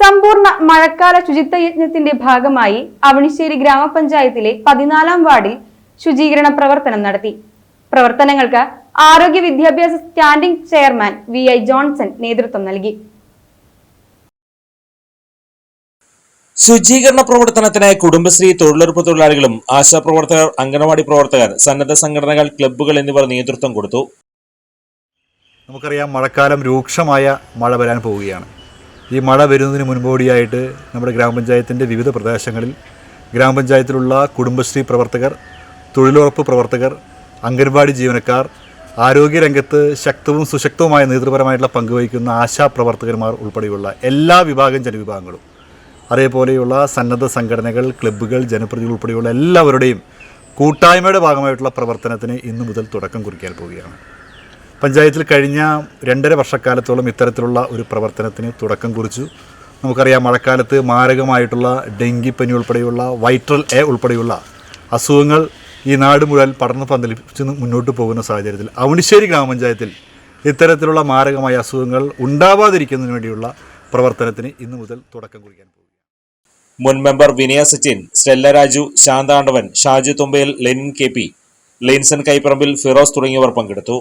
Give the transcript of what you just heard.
സമ്പൂർണ മഴക്കാല ശുചിത്വ യജ്ഞത്തിന്റെ ഭാഗമായി അവണിശ്ശേരി ഗ്രാമപഞ്ചായത്തിലെ പതിനാലാം വാർഡിൽ ശുചീകരണ പ്രവർത്തനം നടത്തി. പ്രവർത്തനങ്ങൾക്ക് ആരോഗ്യ വിദ്യാഭ്യാസ standing chairman V I Johnson നേതൃത്വം നൽകി. ശുചീകരണ പ്രവർത്തനത്തിനായി കുടുംബശ്രീ തൊഴിലുറപ്പ് തൊഴിലാളികളും ആശാപ്രവർത്തകർ അംഗനവാടി പ്രവർത്തകർ സന്നദ്ധ സംഘടനകൾ ക്ലബ്ബുകൾ എന്നിവർ നേതൃത്വം കൊടുത്തു. നമുക്കറിയാം മഴക്കാലം രൂക്ഷമായ മഴ വരാൻ പോവുകയാണ്. ഈ മഴ വരുന്നതിന് മുൻപോടിയായിട്ട് നമ്മുടെ ഗ്രാമപഞ്ചായത്തിന്റെ വിവിധ പ്രദേശങ്ങളിൽ ഗ്രാമപഞ്ചായത്തിലുള്ള കുടുംബശ്രീ പ്രവർത്തകർ തൊഴിലുറപ്പ് പ്രവർത്തകർ അംഗൻവാടി ജീവനക്കാർ ആരോഗ്യരംഗത്ത് ശക്തവും സുശക്തവുമായ നേതൃപരമായിട്ടുള്ള പങ്കുവഹിക്കുന്ന ആശാപ്രവർത്തകന്മാർ ഉൾപ്പെടെയുള്ള എല്ലാ വിഭാഗം ജനവിഭാഗങ്ങളും അതേപോലെയുള്ള സന്നദ്ധ സംഘടനകൾ ക്ലബ്ബുകൾ ജനപ്രതിനിധികൾ ഉൾപ്പെടെയുള്ള എല്ലാവരുടെയും കൂട്ടായ്മയുടെ ഭാഗമായിട്ടുള്ള പ്രവർത്തനത്തിന് ഇന്നു മുതൽ തുടക്കം കുറിക്കാൻ പോവുകയാണ്. പഞ്ചായത്തിൽ കഴിഞ്ഞ രണ്ടര വർഷക്കാലത്തോളം ഇത്തരത്തിലുള്ള ഒരു പ്രവർത്തനത്തിന് തുടക്കം കുറിച്ചു. നമുക്കറിയാം മഴക്കാലത്ത് മാരകമായിട്ടുള്ള ഡെങ്കിപ്പനി ഉൾപ്പെടെയുള്ള വൈട്രൽ എ ഉൾപ്പെടെയുള്ള അസുഖങ്ങൾ ഈ നാട് മുഴുവൻ പടർന്ന് പന്തലിച്ച് മുന്നോട്ട് പോകുന്ന സാഹചര്യത്തിൽ അവണിശ്ശേരി ഗ്രാമപഞ്ചായത്തിൽ ഇത്തരത്തിലുള്ള മാരകമായ അസുഖങ്ങൾ ഉണ്ടാവാതിരിക്കുന്നതിന് വേണ്ടിയുള്ള പ്രവർത്തനത്തിന് ഇന്നു മുതൽ തുടക്കം കുറിക്കാൻ പോകും മുൻ member Vinaya Sachin Stella Raju ശാന്താണ്ടവൻ Shaju Thumbayil Lenin K P Lenson Kaiparambil Firoz തുടങ്ങിയവർ പങ്കെടുത്തു.